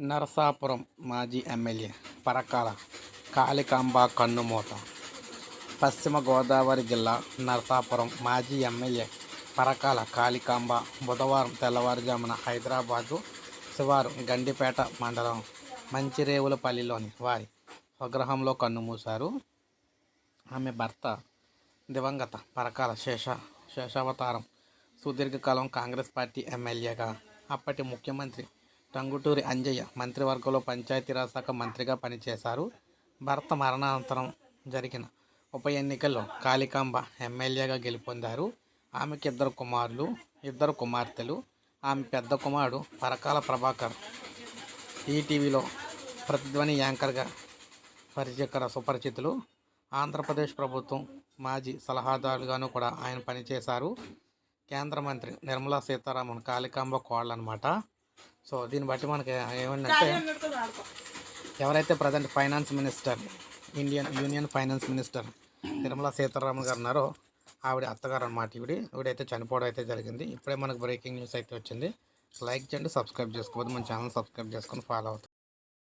నరసాపురం మాజీ ఎమ్మెల్యే పరకాల కాళికాంబ కన్నుమూత. పశ్చిమ గోదావరి జిల్లా నరసాపురం మాజీ ఎమ్మెల్యే పరకాల కాళికాంబ బుధవారం తెల్లవారుజామున హైదరాబాదు శివారు గండిపేట మండలం మంచిరేవులపల్లిలోని వారి స్వగృహంలో కన్నుమూశారు. ఆమె భర్త దివంగత పరకాల శేష శేషావతారం సుదీర్ఘకాలం కాంగ్రెస్ పార్టీ ఎమ్మెల్యేగా అప్పటి ముఖ్యమంత్రి టంగుటూరి అంజయ్య మంత్రివర్గంలో పంచాయతీరాజ్ శాఖ మంత్రిగా పనిచేశారు. భర్త మరణానంతరం జరిగిన ఉప ఎన్నికల్లో కాళికాంబ ఎమ్మెల్యేగా గెలుపొందారు. ఆమెకి ఇద్దరు కుమారులు ఇద్దరు కుమార్తెలు. ఆమె పెద్ద కుమారుడు పరకాల ప్రభాకర్. ఈటీవీలో ప్రతిధ్వని యాంకర్గా పరిచయకర సుపరిచితులు. ఆంధ్రప్రదేశ్ ప్రభుత్వం మాజీ సలహాదారులుగాను కూడా ఆయన పనిచేశారు. కేంద్ర మంత్రి నిర్మలా సీతారామన్ కాళికాంబ కోళ్ళనమాట సో దీన్ని బట్టి మనకి ఏమంటే ఎవరైతే present finance minister Indian union finance minister Nirmala Sitharaman garu ఉన్నారో ఆవిడ అత్తగారు అనమాట ఈవిడ. ఈవిడైతే చనిపోవడం అయితే జరిగింది. ఇప్పుడే మనకు బ్రేకింగ్ న్యూస్ అయితే వచ్చింది. లైక్ చేయండి సబ్స్క్రైబ్ చేసుకోవద్దు. మన ఛానల్ సబ్స్క్రైబ్ చేసుకొని ఫాలో అవుతుంది